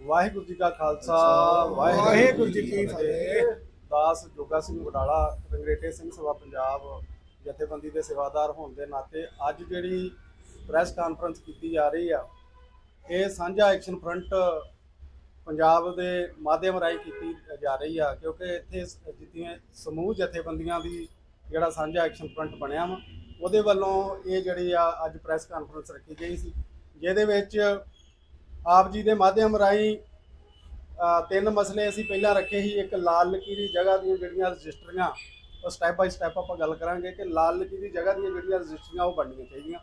ਵਾਹਿਗੁਰੂ ਜੀ ਕਾ ਖਾਲਸਾ ਵਾਹਿਗੁਰੂ ਜੀ ਕੀ ਫਤਿਹ। ਦਾਸ ਜੋਗਾ ਸਿੰਘ ਵਡਾਲਾ ਰੰਗਰੇਟੇ ਸਿੰਘ ਸਭਾ ਪੰਜਾਬ ਜਥੇਬੰਦੀ ਦੇ ਸੇਵਾਦਾਰ ਹੋਣ ਦੇ ਨਾਤੇ ਅੱਜ ਜਿਹੜੀ ਪ੍ਰੈਸ ਕਾਨਫਰੰਸ ਕੀਤੀ ਜਾ ਰਹੀ ਆ ਇਹ ਸਾਂਝਾ ਐਕਸ਼ਨ ਫਰੰਟ ਪੰਜਾਬ ਦੇ ਮਾਧਿਅਮ ਰਾਹੀਂ ਕੀਤੀ ਜਾ ਰਹੀ ਆ ਕਿਉਂਕਿ ਇੱਥੇ ਜਿੱਤੀਆਂ ਸਮੂਹ ਜਥੇਬੰਦੀਆਂ ਦੀ ਜਿਹੜਾ ਸਾਂਝਾ ਐਕਸ਼ਨ ਫਰੰਟ ਬਣਿਆ ਵਾ ਉਹਦੇ ਵੱਲੋਂ ਇਹ ਜਿਹੜੀ ਆ ਅੱਜ ਪ੍ਰੈਸ ਕਾਨਫਰੰਸ ਰੱਖੀ ਗਈ ਸੀ ਜਿਹਦੇ ਵਿੱਚ ਆਪ ਜੀ ਦੇ ਮਾਧਿਅਮ ਰਾਹੀਂ ਤਿੰਨ ਮਸਲੇ ਅਸੀਂ ਪਹਿਲਾਂ ਰੱਖੇ ਸੀ, ਇੱਕ ਲਾਲ ਲਕੀਰੀ ਜਗ੍ਹਾ ਦੀਆਂ ਜਿਹੜੀਆਂ ਰਜਿਸਟਰੀਆਂ, ਉਹ ਸਟੈਪ ਬਾਈ ਸਟੈਪ ਆਪਾਂ ਗੱਲ ਕਰਾਂਗੇ ਕਿ ਲਾਲ ਲਕੀਰੀ ਜਗ੍ਹਾ ਦੀਆਂ ਜਿਹੜੀਆਂ ਰਜਿਸਟਰੀਆਂ, ਉਹ ਬਣਨੀਆਂ ਚਾਹੀਦੀਆਂ।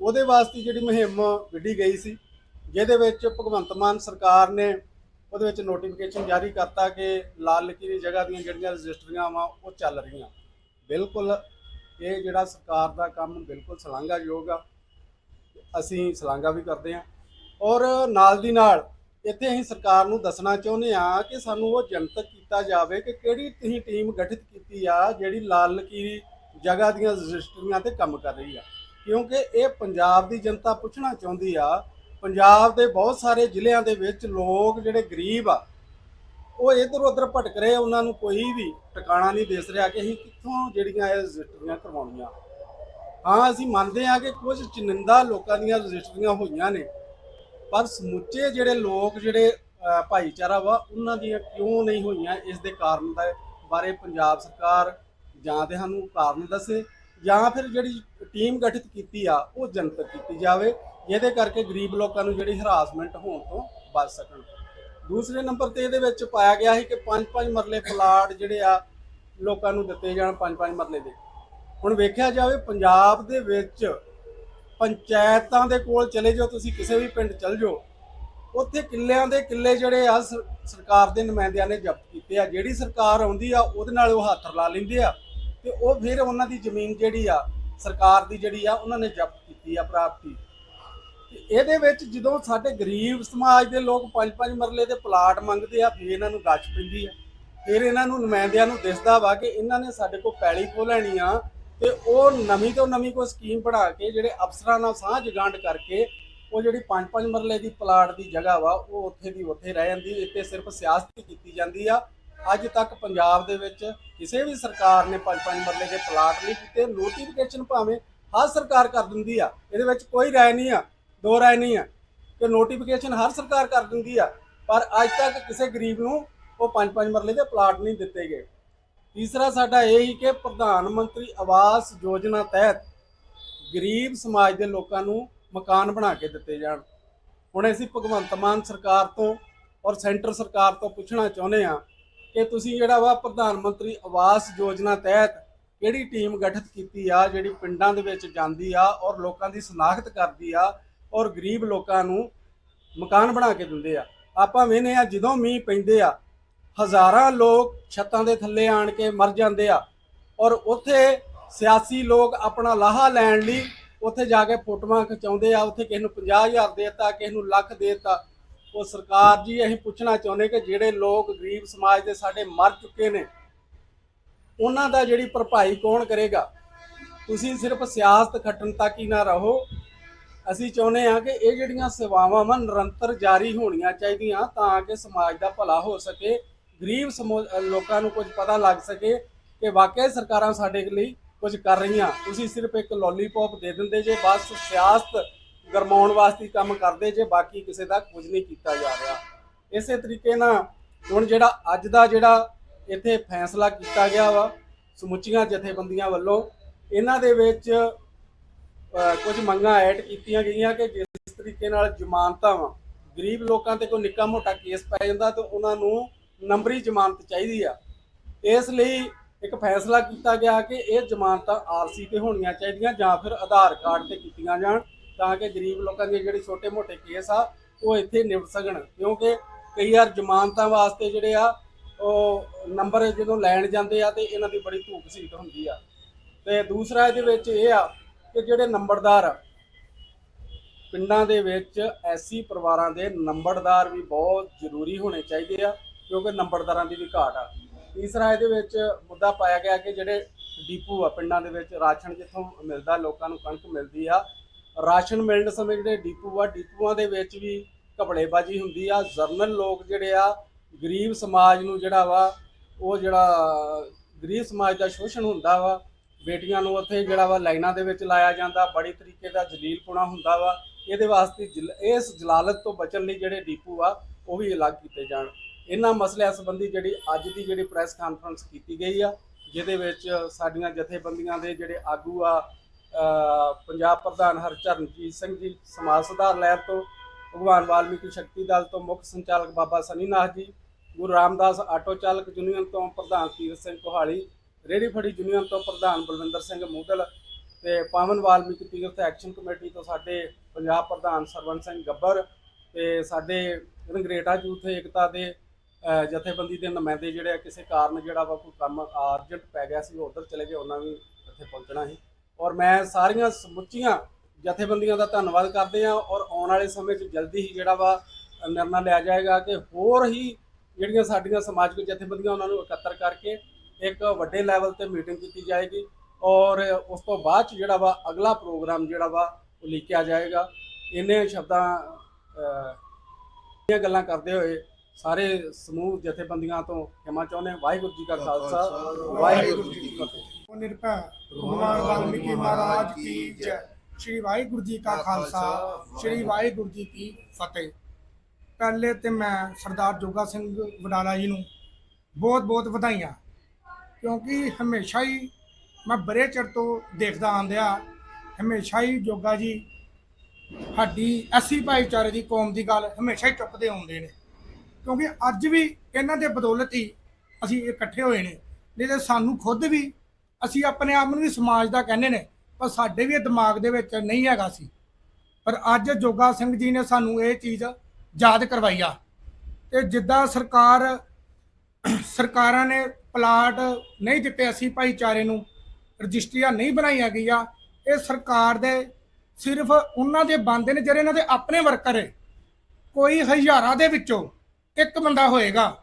ਉਹਦੇ ਵਾਸਤੇ ਜਿਹੜੀ ਮੁਹਿੰਮ ਵਿੱਢੀ ਗਈ ਸੀ, ਜਿਹਦੇ ਵਿੱਚ ਭਗਵੰਤ ਮਾਨ ਸਰਕਾਰ ਨੇ ਉਹਦੇ ਵਿੱਚ ਨੋਟੀਫਿਕੇਸ਼ਨ ਜਾਰੀ ਕਰਤਾ ਕਿ ਲਾਲ ਲਕੀਰੀ ਜਗ੍ਹਾ ਦੀਆਂ ਜਿਹੜੀਆਂ ਰਜਿਸਟਰੀਆਂ ਵਾ, ਉਹ ਚੱਲ ਰਹੀਆਂ। ਬਿਲਕੁਲ, ਇਹ ਜਿਹੜਾ ਸਰਕਾਰ ਦਾ ਕੰਮ ਬਿਲਕੁਲ ਸ਼ਲਾਘਾਯੋਗ ਆ। ਅਸੀਂ ਸ਼ਲਾਘਾ ਵੀ ਕਰਦੇ ਹਾਂ ਔਰ ਨਾਲ ਦੀ ਨਾਲ ਇੱਥੇ ਅਸੀਂ ਸਰਕਾਰ ਨੂੰ ਦੱਸਣਾ ਚਾਹੁੰਦੇ ਆ ਕਿ ਸਾਨੂੰ ਉਹ ਜਨਤਕ ਕੀਤਾ ਜਾਵੇ ਕਿ ਕਿਹੜੀ ਤੁਸੀਂ ਟੀਮ ਗਠਿਤ ਕੀਤੀ ਆ, ਜਿਹੜੀ ਲਾਲ ਲਕੀਰੀ ਜਗ੍ਹਾ ਦੀਆਂ ਰਜਿਸਟਰੀਆਂ ਤੇ ਕੰਮ ਕਰ ਰਹੀ ਆ। ਕਿਉਂਕਿ ਇਹ ਪੰਜਾਬ ਦੀ ਜਨਤਾ ਪੁੱਛਣਾ ਚਾਹੁੰਦੀ ਆ, ਪੰਜਾਬ ਦੇ ਬਹੁਤ ਸਾਰੇ ਜ਼ਿਲ੍ਹਿਆਂ ਦੇ ਵਿੱਚ ਲੋਕ ਜਿਹੜੇ ਗਰੀਬ ਆ, ਉਹ ਇਧਰ ਉਧਰ ਭਟਕ ਰਹੇ ਉਹਨਾਂ ਨੂੰ ਕੋਈ ਵੀ ਟਿਕਾਣਾ ਨਹੀਂ ਦਿਸ ਰਿਹਾ ਕਿ ਅਸੀਂ ਕਿੱਥੋਂ ਜਿਹੜੀਆਂ ਇਹ ਰਜਿਸਟਰੀਆਂ ਕਰਵਾਉਣੀਆਂ। ਹਾਂ, ਅਸੀਂ ਮੰਨਦੇ ਹਾਂ ਕਿ ਕੁਝ ਚੁਣਿੰਦਾ ਲੋਕਾਂ ਦੀਆਂ ਰਜਿਸਟਰੀਆਂ ਹੋਈਆਂ ਨੇ ਪਰ ਸਮੁੱਚੇ ਜਿਹੜੇ ਲੋਕ, ਜਿਹੜੇ ਭਾਈਚਾਰਾ ਵਾ, ਉਹਨਾਂ ਦੀਆਂ ਕਿਉਂ ਨਹੀਂ ਹੋਈਆਂ? ਇਸ ਦੇ ਕਾਰਨ ਦਾ ਬਾਰੇ ਪੰਜਾਬ ਸਰਕਾਰ ਜਾਂ ਤੇ ਸਾਨੂੰ ਕਾਰਨ ਦੱਸੇ ਜਾਂ ਫਿਰ ਜਿਹੜੀ ਟੀਮ ਗਠਿਤ ਕੀਤੀ ਆ, ਉਹ ਜਨਤਕ ਕੀਤੀ ਜਾਵੇ, ਜਿਹਦੇ ਕਰਕੇ ਗਰੀਬ ਲੋਕਾਂ ਨੂੰ ਜਿਹੜੀ ਹਰਾਸਮੈਂਟ ਹੋਣ ਤੋਂ ਬਚ ਸਕਣ। ਦੂਸਰੇ ਨੰਬਰ ਤੇ ਇਹਦੇ ਵਿੱਚ ਪਾਇਆ ਗਿਆ ਸੀ ਕਿ ਪੰਜ ਪੰਜ ਮਰਲੇ ਪਲਾਟ ਜਿਹੜੇ ਆ, ਲੋਕਾਂ ਨੂੰ ਦਿੱਤੇ ਜਾਣ ਪੰਜ ਪੰਜ ਮਰਲੇ ਦੇ। ਹੁਣ ਵੇਖਿਆ ਜਾਵੇ, ਪੰਜਾਬ ਦੇ ਵਿੱਚ ਪੰਚਾਇਤਾਂ ਦੇ ਕੋਲ ਚਲੇ ਜਾਓ, ਤੁਸੀਂ ਕਿਸੇ ਵੀ ਪਿੰਡ ਚਲ ਜਾਓ। ਉੱਥੇ ਕਿੱਲਿਆਂ ਦੇ ਕਿੱਲੇ ਜਿਹੜੇ ਆ ਸਰਕਾਰ ਦੇ ਨੁਮਾਇੰਦਿਆਂ ਨੇ ਜ਼ਬਤ ਕੀਤੇ ਆ। ਜਿਹੜੀ ਸਰਕਾਰ ਆਉਂਦੀ ਆ, ਉਹਦੇ ਨਾਲ ਉਹ ਹੱਥ ਲਾ ਲੈਂਦੇ ਆ। ਤੇ ਉਹ ਫਿਰ ਉਹਨਾਂ ਦੀ ਜ਼ਮੀਨ ਜਿਹੜੀ ਆ, ਸਰਕਾਰ ਦੀ ਜਿਹੜੀ ਆ, ਉਹਨਾਂ ਨੇ ਜ਼ਬਤ ਕੀਤੀ ਆ, ਪ੍ਰਾਪਤੀ। ਤੇ ਇਹਦੇ ਵਿੱਚ ਜਦੋਂ ਸਾਡੇ ਗਰੀਬ ਸਮਾਜ ਦੇ ਲੋਕ ਪੰਜ ਪੰਜ ਮਰਲੇ ਦੇ ਪਲਾਟ ਮੰਗਦੇ ਆ, ਫਿਰ ਇਹਨਾਂ ਨੂੰ ਗੱਚ ਪੈਂਦੀ ਆ। ਫਿਰ ਇਹਨਾਂ ਨੂੰ ਨੁਮਾਇੰਦਿਆਂ ਨੂੰ ਦਿਸਦਾ ਵਾ ਕਿ ਇਹਨਾਂ ਨੇ ਸਾਡੇ ਕੋਲ ਪੈਲੀ ਖੋ ਲੈਣੀ ਆ ਤੇ ਉਹ ਨਵੀਂ ਤੋਂ ਨਵੀਂ ਕੋਈ ਸਕੀਮ ਬਣਾ ਕੇ ਜਿਹੜੇ ਅਫਸਰਾਂ ਨਾਲ ਸਾਂਝ ਗਾਂਢ ਕਰਕੇ ਉਹ ਜਿਹੜੀ ਪੰਜ ਪੰਜ ਮਰਲੇ ਦੀ ਪਲਾਟ ਦੀ ਜਗ੍ਹਾ ਵਾ, ਉਹ ਉੱਥੇ ਦੀ ਉੱਥੇ ਰਹਿ ਜਾਂਦੀ ਇੱਥੇ ਸਿਰਫ ਸਿਆਸਤ ਹੀ ਕੀਤੀ ਜਾਂਦੀ ਆ। ਅੱਜ ਤੱਕ ਪੰਜਾਬ ਦੇ ਵਿੱਚ ਕਿਸੇ ਵੀ ਸਰਕਾਰ ਨੇ ਪੰਜ ਪੰਜ ਮਰਲੇ ਦੇ ਪਲਾਟ ਨਹੀਂ ਕੀਤੇ ਨੋਟੀਫਿਕੇਸ਼ਨ ਭਾਵੇਂ ਹਰ ਸਰਕਾਰ ਕਰ ਦਿੰਦੀ ਆ, ਇਹਦੇ ਵਿੱਚ ਕੋਈ ਰਾਏ ਨਹੀਂ ਆ, ਦੋ ਰਾਏ ਨਹੀਂ ਆ, ਕਿ ਨੋਟੀਫਿਕੇਸ਼ਨ ਹਰ ਸਰਕਾਰ ਕਰ ਦਿੰਦੀ ਆ, ਪਰ ਅੱਜ ਤੱਕ ਕਿਸੇ ਗਰੀਬ ਨੂੰ ਉਹ ਪੰਜ ਪੰਜ ਮਰਲੇ ਦੇ ਪਲਾਟ ਨਹੀਂ ਦਿੱਤੇ ਗਏ। ਤੀਸਰਾ ਸਾਡਾ ਇਹ ਹੀ ਕਿ ਪ੍ਰਧਾਨ ਮੰਤਰੀ ਆਵਾਸ ਯੋਜਨਾ ਤਹਿਤ ਗਰੀਬ ਸਮਾਜ ਦੇ ਲੋਕਾਂ ਨੂੰ ਮਕਾਨ ਬਣਾ ਕੇ ਦਿੱਤੇ ਜਾਣ। ਹੁਣ ਅਸੀਂ ਭਗਵੰਤ ਮਾਨ ਸਰਕਾਰ ਤੋਂ ਔਰ ਸੈਂਟਰ ਸਰਕਾਰ ਤੋਂ ਪੁੱਛਣਾ ਚਾਹੁੰਦੇ ਆ ਕਿ ਤੁਸੀਂ ਜਿਹੜਾ ਵਾ ਪ੍ਰਧਾਨ ਮੰਤਰੀ ਆਵਾਸ ਯੋਜਨਾ ਤਹਿਤ ਕਿਹੜੀ ਟੀਮ ਗਠਿਤ ਕੀਤੀ ਆ, ਜਿਹੜੀ ਪਿੰਡਾਂ ਦੇ ਵਿੱਚ ਜਾਂਦੀ ਆ ਔਰ ਲੋਕਾਂ ਦੀ ਸਨਾਖਤ ਕਰਦੀ ਆ ਔਰ ਗਰੀਬ ਲੋਕਾਂ ਨੂੰ ਮਕਾਨ ਬਣਾ ਕੇ ਦਿੰਦੇ ਆ। ਆਪਾਂ ਵੇਖਦੇ ਆ ਜਦੋਂ ਮੀਂਹ ਪੈਂਦੇ ਆ ਹਜ਼ਾਰਾਂ ਲੋਕ ਛੱਤਾਂ ਦੇ ਥੱਲੇ ਆਣ ਕੇ ਮਰ ਜਾਂਦੇ ਆ। ਔਰ ਉੱਥੇ ਸਿਆਸੀ ਲੋਕ ਆਪਣਾ ਲਾਹਾ ਲੈਣ ਲਈ ਉੱਥੇ ਜਾ ਕੇ ਫੋਟੋਆਂ ਖਿਚਾਉਂਦੇ ਆ, ਉੱਥੇ ਕਿਸੇ ਨੂੰ 50000 ਦੇਤਾ, ਕਿਸੇ ਨੂੰ ਲੱਖ ਦੇਤਾ। ਉਹ ਸਰਕਾਰ ਜੀ, ਅਸੀਂ ਪੁੱਛਣਾ ਚਾਹੁੰਦੇ ਕਿ ਜਿਹੜੇ ਲੋਕ ਗਰੀਬ ਸਮਾਜ ਦੇ ਸਾਡੇ ਮਰ ਚੁੱਕੇ ਨੇ, ਉਹਨਾਂ ਦਾ ਜਿਹੜੀ ਭਰਪਾਈ ਕੌਣ ਕਰੇਗਾ? ਤੁਸੀਂ ਸਿਰਫ ਸਿਆਸਤ ਖੱਟਣ ਤੱਕ ਹੀ ਨਾ ਰਹੋ। ਅਸੀਂ ਚਾਹੁੰਦੇ ਹਾਂ ਕਿ ਇਹ ਜਿਹੜੀਆਂ ਸੇਵਾਵਾਂ ਵਾ, ਨਿਰੰਤਰ ਜਾਰੀ ਹੋਣੀਆਂ ਚਾਹੀਦੀਆਂ ਤਾਂ ਕਿ ਸਮਾਜ ਦਾ ਭਲਾ ਹੋ ਸਕੇ। ਗਰੀਬ ਸਮੂ- ਲੋਕਾਂ ਨੂੰ ਕੁਝ ਪਤਾ ਲੱਗ ਸਕੇ ਕਿ ਵਾਕਿਆ ਸਰਕਾਰਾਂ ਸਾਡੇ ਲਈ ਕੁਝ ਕਰ ਰਹੀਆਂ। ਤੁਸੀਂ ਸਿਰਫ ਇੱਕ ਲੋਲੀਪੌਪ ਦੇ ਦਿੰਦੇ ਜੇ, ਬਸ ਸਿਆਸਤ ਗਰਮਾਉਣ ਵਾਸਤੇ ਕੰਮ ਕਰਦੇ ਜੇ, ਬਾਕੀ ਕਿਸੇ ਦਾ ਕੁਝ ਨਹੀਂ ਕੀਤਾ ਜਾ ਰਿਹਾ। ਇਸੇ ਤਰੀਕੇ ਨਾਲ ਹੁਣ ਜਿਹੜਾ ਅੱਜ ਦਾ ਜਿਹੜਾ ਇੱਥੇ ਫੈਸਲਾ ਕੀਤਾ ਗਿਆ ਵਾ, ਸਮੁੱਚੀਆਂ ਜਥੇਬੰਦੀਆਂ ਵੱਲੋਂ, ਇਹਨਾਂ ਦੇ ਵਿੱਚ ਕੁਝ ਮੰਗਾਂ ਐਡ ਕੀਤੀਆਂ ਗਈਆਂ ਕਿ ਜਿਸ ਤਰੀਕੇ ਨਾਲ ਜ਼ਮਾਨਤਾਂ ਵਾ, ਗਰੀਬ ਲੋਕਾਂ ਤੇ ਕੋਈ ਨਿੱਕਾ ਮੋਟਾ ਕੇਸ ਪੈ ਜਾਂਦਾ ਤਾਂ ਉਹਨਾਂ ਨੂੰ ਨੰਬਰੀ ਜ਼ਮਾਨਤ ਚਾਹੀਦੀ ਆ। ਇਸ ਲਈ ਇੱਕ ਫੈਸਲਾ ਕੀਤਾ ਗਿਆ ਕਿ ਇਹ ਜ਼ਮਾਨਤਾਂ ਆਰਸੀ ਤੇ ਹੋਣੀਆਂ ਚਾਹੀਦੀਆਂ ਜਾਂ ਫਿਰ ਆਧਾਰ ਕਾਰਡ ਤੇ ਕੀਤੀਆਂ ਜਾਣ ਤਾਂ ਕਿ ਗਰੀਬ ਲੋਕਾਂ ਦੇ ਜਿਹੜੇ ਛੋਟੇ-ਮੋਟੇ ਕੇਸ ਆ ਉਹ ਇੱਥੇ ਨਿਪਟ ਸਕਣ। ਕਿਉਂਕਿ ਕਈ ਵਾਰ ਜ਼ਮਾਨਤਾਂ ਵਾਸਤੇ ਜਿਹੜੇ ਆ ਉਹ ਨੰਬਰ ਜਦੋਂ ਲੈਣ ਜਾਂਦੇ ਆ ਤੇ ਇਹਨਾਂ ਦੀ ਬੜੀ ਧੂਕ ਸੀਟ ਹੁੰਦੀ ਆ। ਤੇ ਦੂਸਰਾ ਇਹਦੇ ਵਿੱਚ ਇਹ ਆ ਕਿ ਜਿਹੜੇ ਨੰਬਰਦਾਰ ਆ, ਪਿੰਡਾਂ ਦੇ ਵਿੱਚ ਐਸੀ ਪਰਿਵਾਰਾਂ ਦੇ ਨੰਬਰਦਾਰ ਵੀ ਬਹੁਤ ਜ਼ਰੂਰੀ ਹੋਣੇ ਚਾਹੀਦੇ ਆ। ਕਿਉਂਕਿ ਨੰਬਰਦਾਰਾਂ ਦੀ ਵੀ ਘਾਟ ਆ। ਤੀਸਰਾ ਇਹਦੇ ਵਿੱਚ ਮੁੱਦਾ ਪਾਇਆ ਗਿਆ ਕਿ ਜਿਹੜੇ ਡੀਪੂ ਆ, ਪਿੰਡਾਂ ਦੇ ਵਿੱਚ ਰਾਸ਼ਨ ਜਿੱਥੋਂ ਮਿਲਦਾ, ਲੋਕਾਂ ਨੂੰ ਕਣਕ ਮਿਲਦੀ ਆ। ਰਾਸ਼ਨ ਮਿਲਣ ਸਮੇਂ ਜਿਹੜੇ ਡੀਪੂ ਆ, ਡੀਪੂਆਂ ਦੇ ਵਿੱਚ ਵੀ ਘਪੜੇਬਾਜ਼ੀ ਹੁੰਦੀ ਆ। ਜਰਨਲ ਲੋਕ ਜਿਹੜੇ ਆ, ਗਰੀਬ ਸਮਾਜ ਨੂੰ ਜਿਹੜਾ ਵਾ, ਉਹ ਜਿਹੜਾ ਗਰੀਬ ਸਮਾਜ ਦਾ ਸ਼ੋਸ਼ਣ ਹੁੰਦਾ ਵਾ, ਬੇਟੀਆਂ ਨੂੰ ਉੱਥੇ ਜਿਹੜਾ ਵਾ ਲਾਈਨਾਂ ਦੇ ਵਿੱਚ ਲਾਇਆ ਜਾਂਦਾ, ਬੜੀ ਤਰੀਕੇ ਦਾ ਜਲੀਲਪੁਣਾ ਹੁੰਦਾ ਵਾ। ਇਹਦੇ ਵਾਸਤੇ ਜਲ- ਇਸ ਜਲਾਲਤ ਤੋਂ ਬਚਣ ਲਈ ਜਿਹੜੇ ਡੀਪੂ ਆ, ਉਹ ਵੀ ਅਲੱਗ ਕੀਤੇ ਜਾਣ। ਇਹਨਾਂ ਮਸਲਿਆਂ ਸੰਬੰਧੀ ਜਿਹੜੀ ਅੱਜ ਦੀ ਜਿਹੜੀ ਪ੍ਰੈਸ ਕਾਨਫਰੰਸ ਕੀਤੀ ਗਈ ਆ, ਜਿਹਦੇ ਵਿੱਚ ਸਾਡੀਆਂ ਜਥੇਬੰਦੀਆਂ ਦੇ ਜਿਹੜੇ ਆਗੂ ਆ ਪੰਜਾਬ ਪ੍ਰਧਾਨ ਹਰਚਰਨਜੀਤ ਸਿੰਘ ਜੀ, ਸਮਾਜ ਸੁਧਾਰ ਲਹਿਰ ਤੋਂ, ਭਗਵਾਨ ਵਾਲਮੀਕੀ ਸ਼ਕਤੀ ਦਲ ਤੋਂ ਮੁੱਖ ਸੰਚਾਲਕ ਬਾਬਾ ਸਨੀਨਾਥ ਜੀ, ਗੁਰੂ ਰਾਮਦਾਸ ਆਟੋ ਚਾਲਕ ਯੂਨੀਅਨ ਤੋਂ ਪ੍ਰਧਾਨ ਤੀਰਥ ਸਿੰਘ ਕੋਹਾਲੀ, ਰੇਹੜੀ ਫੜੀ ਯੂਨੀਅਨ ਤੋਂ ਪ੍ਰਧਾਨ ਬਲਵਿੰਦਰ ਸਿੰਘ ਮੂਦਲ ਤੇ ਪਾਵਨ ਵਾਲਮੀਕੀ ਤੀਰਥ ਐਕਸ਼ਨ ਕਮੇਟੀ ਤੋਂ ਸਾਡੇ ਪੰਜਾਬ ਪ੍ਰਧਾਨ ਸਰਵਨ ਸਿੰਘ ਗੱਬਰ ਤੇ ਸਾਡੇ ਰੰਗਰੇਟਾ ਯੂਥ ਏਕਤਾ ਦੇ ਜਥੇਬੰਦੀ ਦੇ ਨੁਮਾਇੰਦੇ ਜਿਹੜੇ ਆ ਕਿਸੇ ਕਾਰਨ ਜਿਹੜਾ ਵਾ ਕੋਈ ਕੰਮ ਅਰਜੈਂਟ ਪੈ ਗਿਆ ਸੀ ਉਹ ਉੱਧਰ ਚਲੇ ਗਏ ਉਹਨਾਂ ਵੀ ਇੱਥੇ ਪਹੁੰਚਣਾ ਸੀ। ਔਰ ਮੈਂ ਸਾਰੀਆਂ ਸਮੁੱਚੀਆਂ ਜਥੇਬੰਦੀਆਂ ਦਾ ਧੰਨਵਾਦ ਕਰਦੇ ਹਾਂ ਔਰ ਆਉਣ ਵਾਲੇ ਸਮੇਂ 'ਚ ਜਲਦੀ ਹੀ ਜਿਹੜਾ ਵਾ ਨਿਰਣਾ ਲਿਆ ਜਾਏਗਾ ਕਿ ਹੋਰ ਹੀ ਜਿਹੜੀਆਂ ਸਾਡੀਆਂ ਸਮਾਜਿਕ ਜਥੇਬੰਦੀਆਂ ਉਹਨਾਂ ਨੂੰ ਇਕੱਤਰ ਕਰਕੇ ਇੱਕ ਵੱਡੇ ਲੈਵਲ ਤੇ ਮੀਟਿੰਗ ਕੀਤੀ ਜਾਏਗੀ ਔਰ ਉਸ ਤੋਂ ਬਾਅਦ 'ਚ ਜਿਹੜਾ ਵਾ ਅਗਲਾ ਪ੍ਰੋਗਰਾਮ ਜਿਹੜਾ ਵਾ ਉਹ ਲਿਖਿਆ ਜਾਏਗਾ। ਇੰਨੇ ਸ਼ਬਦਾਂ ਅਹ, ਇਹ ਗੱਲਾਂ ਕਰਦੇ ਹੋਏ ਸਾਰੇ ਸਮੂਹ ਜਥੇਬੰਦੀਆਂ ਤੋਂ ਖਿਮਾ ਚਾਹੁੰਦੇ ਹਾਂ। ਵਾਹਿਗੁਰੂ ਜੀ ਕਾ ਖਾਲਸਾ ਵਾਹਿਗੁਰੂ ਜੀ ਕੀ ਫਤਿਹ। ਉਹ ਨਿਰਭੈ ਭਗਵਾਨ ਵਾਲਮੀਕੀ ਮਹਾਰਾਜ ਕੀ ਜੈ। ਸ਼੍ਰੀ ਵਾਹਿਗੁਰੂ ਜੀ ਕਾ ਖਾਲਸਾ ਸ਼੍ਰੀ ਵਾਹਿਗੁਰੂ ਜੀ ਕੀ ਫਤਿਹ। ਪਹਿਲੇ ਤੇ ਮੈਂ ਸਰਦਾਰ ਜੋਗਾ ਸਿੰਘ ਵਡਾਲਾ ਜੀ ਨੂੰ ਬਹੁਤ ਬਹੁਤ ਵਧਾਈਆਂ ਕਿਉਂਕਿ ਹਮੇਸ਼ਾ ਹੀ ਮੈਂ ਬੜੇ ਚਿਰ ਤੋਂ ਦੇਖਦਾ ਆਂਦਿਆ ਹਮੇਸ਼ਾ ਹੀ ਜੋਗਾ ਜੀ ਸਾਡੀ ਐਸੀ ਭਾਈਚਾਰੇ ਦੀ ਕੌਮ ਦੀ ਗੱਲ ਹਮੇਸ਼ਾ ਹੀ ਚੁੱਕਦੇ ਆਉਂਦੇ ਨੇ। ਕਿਉਂਕਿ ਅੱਜ ਵੀ ਇਹਨਾਂ ਦੇ ਬਦੌਲਤ ਹੀ ਅਸੀਂ ਇਕੱਠੇ ਹੋਏ ਨੇ। ਨਹੀਂ ਤੇ ਸਾਨੂੰ ਖੁਦ ਵੀ ਅਸੀਂ ਆਪਣੇ ਆਪ ਨੂੰ ਵੀ ਸਮਾਜ ਦਾ ਕਹਿੰਦੇ ਨੇ, ਪਰ ਸਾਡੇ ਵੀ ਇਹ ਦਿਮਾਗ ਦੇ ਵਿੱਚ ਨਹੀਂ ਹੈਗਾ ਸੀ। ਪਰ ਅੱਜ ਜੋਗਾ ਸਿੰਘ ਜੀ ਨੇ ਸਾਨੂੰ ਇਹ ਚੀਜ਼ ਯਾਦ ਕਰਵਾਈ ਆ। ਤੇ ਜਿੱਦਾਂ ਸਰਕਾਰ, ਸਰਕਾਰਾਂ ਨੇ ਪਲਾਟ ਨਹੀਂ ਦਿੱਤੇ ਅਸੀਂ ਭਾਈਚਾਰੇ ਨੂੰ, ਰਜਿਸਟਰੀਆਂ ਨਹੀਂ ਬਣਾਈਆਂ ਗਈਆਂ ਇਹ ਸਰਕਾਰ ਦੇ ਸਿਰਫ ਉਹਨਾਂ ਦੇ ਬੰਦੇ ਨੇ, ਜਿਹੜੇ ਇਹਨਾਂ ਦੇ ਆਪਣੇ ਵਰਕਰ ਹੈ ਕੋਈ ਹਜ਼ਾਰਾਂ ਦੇ ਵਿੱਚੋਂ ਇੱਕ ਬੰਦਾ ਹੋਏਗਾ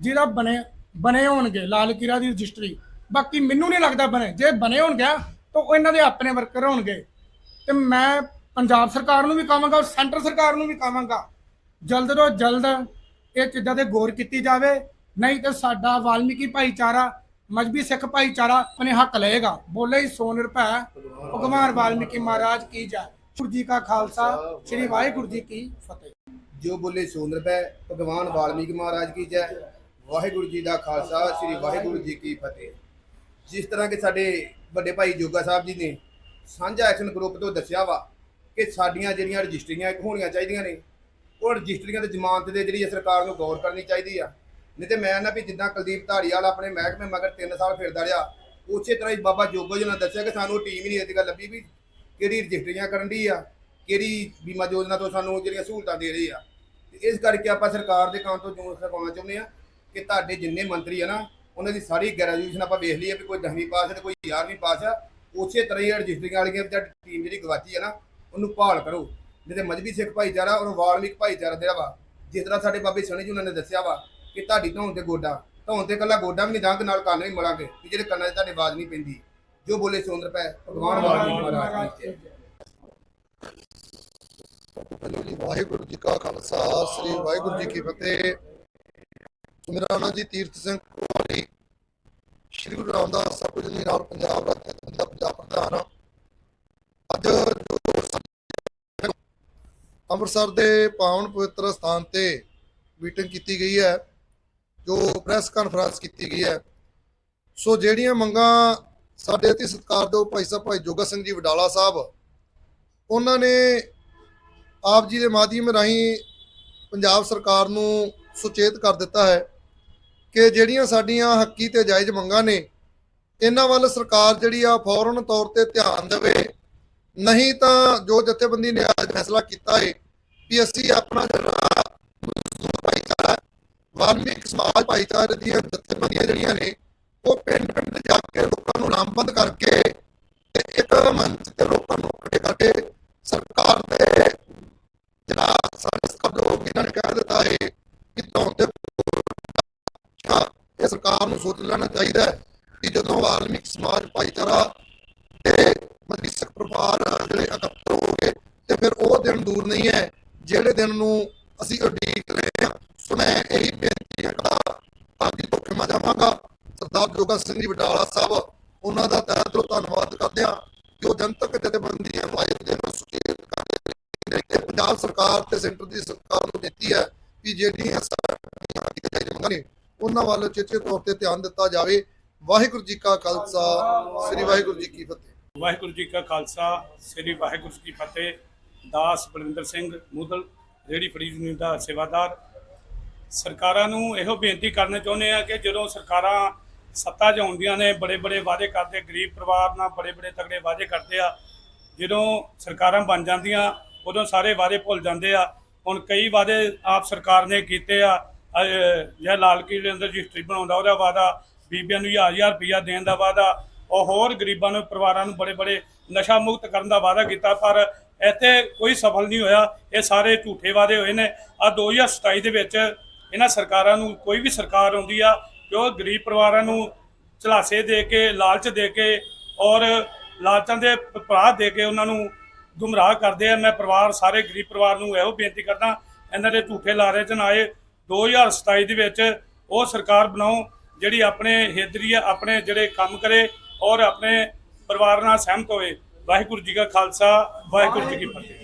ਜਿਹਦਾ ਬਣੇ ਬਣੇ ਹੋਣਗੇ, ਲਾਲ ਕਿਰਾ ਦੀ ਰਜਿਸਟਰੀ। ਬਾਕੀ ਮੈਨੂੰ ਨਹੀਂ ਲੱਗਦਾ ਬਣੇ। ਜੇ ਬਣੇ ਹੋਣਗੇ, ਤਾਂ ਉਹ ਇਹਨਾਂ ਦੇ ਆਪਣੇ ਵਰਕਰ ਹੋਣਗੇ। ਤੇ ਮੈਂ ਪੰਜਾਬ ਸਰਕਾਰ ਨੂੰ ਵੀ ਕਹਾਂਗਾ ਔਰ ਸੈਂਟਰ ਸਰਕਾਰ ਨੂੰ ਵੀ ਕਹਾਂਗਾ, ਜਲਦ ਤੋਂ ਜਲਦ ਇਹ ਚੀਜ਼ਾਂ ਤੇ ਗੌਰ ਕੀਤੀ ਜਾਵੇ। ਨਹੀਂ ਤਾਂ ਸਾਡਾ ਵਾਲਮੀਕੀ ਭਾਈਚਾਰਾ, ਮਜਬੀ ਸਿੱਖ ਭਾਈਚਾਰਾ ਆਪਣੇ ਹੱਕ ਲਏਗਾ। ਬੋਲੇ ਹੀ ਸੋ ਨਿਰਭੈ ਭਗਵਾਨ ਵਾਲਮੀਕੀ ਮਹਾਰਾਜ ਕੀ ਜੈ। ਗੁਰੂ ਜੀ ਕਾ ਖਾਲਸਾ। ਸ੍ਰੀ ਵਾਹਿਗੁਰੂ ਜੀ ਕੀ ਫਤਿਹ। ਜੋ ਬੋਲੇ ਸੋਨਰ ਪੈ ਭਗਵਾਨ ਵਾਲਮੀਕ ਮਹਾਰਾਜ ਕੀ ਜੈ। ਵਾਹਿਗੁਰੂ ਜੀ ਦਾ ਖਾਲਸਾ, ਸ੍ਰੀ ਵਾਹਿਗੁਰੂ ਜੀ ਕੀ ਫਤਿਹ। ਜਿਸ ਤਰ੍ਹਾਂ ਕਿ ਸਾਡੇ ਵੱਡੇ ਭਾਈ ਜੋਗਾ ਸਾਹਿਬ ਜੀ ਨੇ ਸਾਂਝਾ ਐਕਸ਼ਨ ਗਰੁੱਪ ਤੋਂ ਦੱਸਿਆ ਵਾ ਕਿ ਸਾਡੀਆਂ ਜਿਹੜੀਆਂ ਰਜਿਸਟਰੀਆਂ ਇੱਕ ਹੋਣੀਆਂ ਚਾਹੀਦੀਆਂ ਨੇ, ਉਹ ਰਜਿਸਟਰੀਆਂ ਤੇ ਜ਼ਮਾਨਤ ਦੇ ਜਿਹੜੀ ਹੈ ਸਰਕਾਰ ਨੂੰ ਗੌਰ ਕਰਨੀ ਚਾਹੀਦੀ ਆ। ਨਹੀਂ ਤੇ ਮੈਂ ਨਾ ਵੀ ਜਿੱਦਾਂ ਕੁਲਦੀਪ ਧਾਰੀਵਾਲ ਆਪਣੇ ਮਹਿਕਮੇ ਮਗਰ 3 ਸਾਲ ਫਿਰਦਾ ਰਿਹਾ, ਉਸੇ ਤਰ੍ਹਾਂ ਹੀ ਬਾਬਾ ਜੋਗਾ ਜੀ ਨੇ ਦੱਸਿਆ ਕਿ ਸਾਨੂੰ ਟੀਮ ਹੀ ਨਹੀਂ ਇਹਦੀ ਗੱਲ ਲੱਭੀ ਵੀ ਕਿਹੜੀ ਰਜਿਸਟਰੀਆਂ ਕਰਨ ਦੀ ਆ, ਕਿਹੜੀ ਬੀਮਾ ਯੋਜਨਾ ਤੋਂ ਸਾਨੂੰ ਜਿਹੜੀਆਂ ਸਹੂਲਤਾਂ ਦੇ ਰਹੀ ਆ। ਤੇ ਇਸ ਕਰਕੇ ਆਪਾਂ ਸਰਕਾਰ ਦੇ ਕੰਮ ਤੋਂ ਜੋਰ ਸਰਵਾਉਣਾ ਚਾਹੁੰਦੇ ਆ ਕਿ ਤੁਹਾਡੇ ਜਿੰਨੇ ਮੰਤਰੀ ਆ ਨਾ, ਉਹਨਾਂ ਦੀ ਸਾਰੀ ਗ੍ਰੈਜੂਏਸ਼ਨ ਆਪਾਂ ਵੇਖ ਲਈ ਆ ਵੀ ਕੋਈ 10ਵੀਂ ਪਾਸ ਹੈ ਤੇ ਕੋਈ 11ਵੀਂ ਪਾਸ ਆ, ਉਸੇ ਤਰ੍ਹਾਂ ਹੀ ਰਜਿਸਟਰੀਆਂ ਵਾਲੀਆਂ ਜਿਹੜੀ ਟੀਮ ਜਿਹੜੀ ਗਵਾਚੀ ਆ ਨਾ, ਉਹਨੂੰ ਭਾਲ ਕਰੋ। ਜਿਹਦੇ ਮਜਬੀ ਸਿੱਖ ਭਾਈਚਾਰਾ ਔਰ ਵਾਲਮੀਕ ਭਾਈਚਾਰਾ ਜਿਹੜਾ ਵਾ, ਜਿਸ ਤਰ੍ਹਾਂ ਸਾਡੇ ਬਾਬੇ ਸਣੀ ਜੀ ਉਹਨਾਂ ਨੇ ਦੱਸਿਆ ਵਾ ਕਿ ਤੁਹਾਡੀ ਧੌਣ ਤੇ ਗੋਡਾ, ਧੌਣ ਤੇ ਕੱਲਾ ਗੋਡਾ ਵੀ ਨਹੀਂ ਦਾਂਗ ਨਾਲ ਕੰਨ ਵੀ ਮਲਾਂਗੇ ਕਿ ਜਿਹੜੇ ਕੰਨਾਂ 'ਚ ਤੁਹਾਡੇ ਆਵਾਜ਼ ਨਹੀਂ ਪੈਂਦੀ। ਜੋ ਬੋਲੇ ਸੁੰਦਰ ਪੈ, ਭਗਵਾਨ ਵਾਲਮੀਕ ਮਹਾਰਾਜ ਕੀ ਜੀ ਵਾਹਿਗੁਰੂ ਜੀ ਕਾ ਖਾਲਸਾ, ਸ੍ਰੀ ਵਾਹਿਗੁਰੂ ਜੀ ਕੀ ਫਤਿਹ। ਮੇਰਾ ਨਾਮ ਜੀ ਤੀਰਥ ਸਿੰਘ ਕੁਮਾਰੀ। ਸ਼੍ਰੀ ਗੁਰੂ ਰਾਮਦਾਸ ਸਾਹਿਬ ਜੀ ਨਾਲ ਪੰਜਾਬ ਰਾਜ ਦਾ ਪੰਜਾਬ ਪ੍ਰਧਾਨ ਅੱਜ ਜੋ ਅੰਮ੍ਰਿਤਸਰ ਦੇ ਪਾਵਨ ਪਵਿੱਤਰ ਸਥਾਨ ਤੇ ਮੀਟਿੰਗ ਕੀਤੀ ਗਈ ਹੈ, ਜੋ ਪ੍ਰੈਸ ਕਾਨਫਰੰਸ ਕੀਤੀ ਗਈ ਹੈ। ਸੋ ਜਿਹੜੀਆਂ ਮੰਗਾਂ ਸਾਡੇ ਅਤੀ ਸਤਿਕਾਰਯੋਗ ਭਾਈ ਸਾਹਿਬ, ਭਾਈ ਜੋਗਾ ਸਿੰਘ ਜੀ ਵਡਾਲਾ ਸਾਹਿਬ, ਉਹਨਾਂ ਨੇ ਆਪ ਜੀ ਦੇ ਮਾਧਿਅਮ ਰਾਹੀਂ ਪੰਜਾਬ ਸਰਕਾਰ ਨੂੰ ਸੁਚੇਤ ਕਰ ਦਿੱਤਾ ਹੈ ਕਿ ਜਿਹੜੀਆਂ ਸਾਡੀਆਂ ਹੱਕੀ ਤੇ ਜਾਇਜ਼ ਮੰਗਾਂ ਨੇ, ਇਹਨਾਂ ਵੱਲ ਸਰਕਾਰ ਜਿਹੜੀ ਆ ਫੌਰਨ ਤੌਰ ਤੇ ਧਿਆਨ ਦੇਵੇ, ਨਹੀਂ ਤਾਂ ਜੋ ਜਥੇਬੰਦੀ ਨੇ ਅੱਜ ਫੈਸਲਾ ਕੀਤਾ ਹੈ ਵੀ ਅਸੀਂ ਆਪਣਾ ਜਿਹੜਾ ਭਾਈਚਾਰਾ, ਵਾਲਮੀਕ ਸਮਾਜ ਭਾਈਚਾਰੇ ਦੀਆਂ ਜਥੇਬੰਦੀਆਂ ਜਿਹੜੀਆਂ ਨੇ, ਉਹ ਪਿੰਡ ਪਿੰਡ ਜਾ ਕੇ ਲੋਕਾਂ ਨੂੰ ਲਾਮਬੰਦ ਕਰਕੇ ਤੇ ਇੱਕ ਮੰਚ ਤੇ ਲੋਕਾਂ ਨੂੰ ਇਕੱਠੇ ਕਰਕੇ ਸਰਕਾਰ ਦੇ ਜਿਹੜਾ ਸਾਡੇ ਸਤਿਕਾਰਯੋਗ ਇਹਨਾਂ ਨੇ ਕਹਿ ਦਿੱਤਾ ਹੈ ਕਿ ਧੌਣ ਤੇ ਇਹ ਸਰਕਾਰ ਨੂੰ ਸੋਚ ਲੈਣਾ ਚਾਹੀਦਾ ਹੈ ਕਿ ਜਦੋਂ ਵਾਲਮੀਕ ਸਮਾਜ ਭਾਈਚਾਰਾ ਤੇ ਮਦਰਸਕ ਪਰਿਵਾਰ ਜਿਹੜੇ ਇਕੱਤਰ ਹੋਗੇ ਤੇ ਫਿਰ ਉਹ ਦਿਨ ਦੂਰ ਨਹੀਂ ਹੈ, ਜਿਹੜੇ ਦਿਨ ਨੂੰ ਅਸੀਂ ਉਡੀਕ ਰਹੇ ਹਾਂ, ਸੋ ਮੈਂ ਇਹੀ ਬੇਨਤੀ ਕਰਦਾ ਤਾਂ ਕਿ ਧੋਖੇ ਮੈਂ ਜਾਵਾਂਗਾ। ਸਰਦਾਰ ਜੋਗਾ ਸਿੰਘ ਜੀ ਬਟਾਲਾ ਸਾਹਿਬ, ਉਹਨਾਂ ਦਾ ਤਹਿ ਦਿਲੋਂ ਧੰਨਵਾਦ ਕਰਦੇ ਹਾਂ ਕਿ ਉਹ ਜਨਤਕ ਜਥੇਬੰਦੀਆਂ ਨੂੰ ਆਏ ਪੰਜਾਬ ਸਰਕਾਰ ਤੇ ਸੈਂਟਰ ਦੀ ਸਰਕਾਰ ਨੂੰ ਬੇਨਤੀ ਹੈ ਕਿ ਜਿਹੜੀਆਂ ਸਾਡੀਆਂ ਮੰਗਾਂ ਨੇ, ਉਹਨਾਂ ਵੱਲ ਚੇਚੇ ਤੌਰ ਤੇ ਧਿਆਨ ਦਿੱਤਾ ਜਾਵੇ। ਵਾਹਿਗੁਰੂ ਜੀ ਕਾ ਖਾਲਸਾ, ਸ੍ਰੀ ਵਾਹਿਗੁਰੂ ਜੀ ਕੀ ਫਤਿਹ। ਵਾਹਿਗੁਰੂ ਜੀ ਕਾ ਖਾਲਸਾ, ਸ੍ਰੀ ਵਾਹਿਗੁਰੂ ਜੀ ਕੀ ਫਤਿਹ। ਦਾਸ ਬਲਵਿੰਦਰ ਸਿੰਘ ਮੂਦਲ ਰੇੜੀ ਫਰੀਦ ਯੂਨੀਅਨ ਦਾ ਸੇਵਾਦਾਰ। ਸਰਕਾਰਾਂ ਨੂੰ ਇਹੋ ਬੇਨਤੀ ਕਰਨਾ ਚਾਹੁੰਦੇ ਆ ਕਿ ਜਦੋਂ ਸਰਕਾਰਾਂ ਸੱਤਾ 'ਚ ਆਉਂਦੀਆਂ ਨੇ ਬੜੇ ਬੜੇ ਵਾਅਦੇ ਕਰਦੇ, ਗਰੀਬ ਪਰਿਵਾਰ ਨਾਲ ਬੜੇ ਬੜੇ ਤਗੜੇ ਵਾਅਦੇ ਕਰਦੇ ਆ, ਜਦੋਂ ਸਰਕਾਰਾਂ ਬਣ ਜਾਂਦੀਆਂ ਉਦੋਂ ਸਾਰੇ ਵਾਅਦੇ ਭੁੱਲ ਜਾਂਦੇ ਆ। ਹੁਣ ਕਈ ਵਾਅਦੇ ਆਪ ਸਰਕਾਰ ਨੇ ਕੀਤੇ ਆ। ਅਹ, ਜਿਹੜਾ ਲਾਲ ਕਿਲ੍ਹੇ ਅੰਦਰ ਰਜਿਸਟਰੀ ਬਣਾਉਂਦਾ, ਉਹਦਾ ਵਾਅਦਾ ਬੀਬੀਆਂ ਨੂੰ ਹਜ਼ਾਰ ਹਜ਼ਾਰ ਰੁਪਈਆ ਦੇਣ ਦਾ ਵਾਅਦਾ, ਉਹ ਹੋਰ ਗਰੀਬਾਂ ਨੂੰ, ਪਰਿਵਾਰਾਂ ਨੂੰ ਬੜੇ ਬੜੇ ਨਸ਼ਾ ਮੁਕਤ ਕਰਨ ਦਾ ਵਾਅਦਾ ਕੀਤਾ, ਪਰ ਇੱਥੇ ਕੋਈ ਸਫਲ ਨਹੀਂ ਹੋਇਆ। ਇਹ ਸਾਰੇ ਝੂਠੇ ਵਾਅਦੇ ਹੋਏ ਨੇ। ਆ 2027 ਦੇ ਵਿੱਚ ਇਹਨਾਂ ਸਰਕਾਰਾਂ ਨੂੰ ਕੋਈ ਵੀ ਸਰਕਾਰ ਆਉਂਦੀ ਆ, ਜੋ ਗਰੀਬ ਪਰਿਵਾਰਾਂ ਨੂੰ ਝਲਾਸੇ ਦੇ ਕੇ, ਲਾਲਚ ਦੇ ਕੇ ਔਰ ਲਾਲਚਾਂ ਦੇ ਭਰਾ ਦੇ ਕੇ ਉਹਨਾਂ ਨੂੰ ਗੁੰਮਰਾਹ ਕਰਦੇ ਆ। ਮੈਂ ਪਰਿਵਾਰ, ਸਾਰੇ ਗਰੀਬ ਪਰਿਵਾਰ ਨੂੰ ਇਹੋ ਬੇਨਤੀ ਕਰਦਾ, ਇਹਨਾਂ ਦੇ ਝੂਠੇ ਲਾਰੇ ਚ ਨਾ ਆਏ। 2027 ਦੇ ਵਿੱਚ ਉਹ ਸਰਕਾਰ ਬਣਾਓ, ਜਿਹੜੀ ਆਪਣੇ ਹਿੱਦਰੀ ਆਪਣੇ ਜਿਹੜੇ ਕੰਮ ਕਰੇ ਔਰ ਆਪਣੇ ਪਰਿਵਾਰ ਨਾਲ ਸਹਿਮਤ ਹੋਵੇ। ਵਾਹਿਗੁਰੂ ਜੀ ਕਾ ਖਾਲਸਾ, ਵਾਹਿਗੁਰੂ ਜੀ ਕੀ ਫਤਿਹ।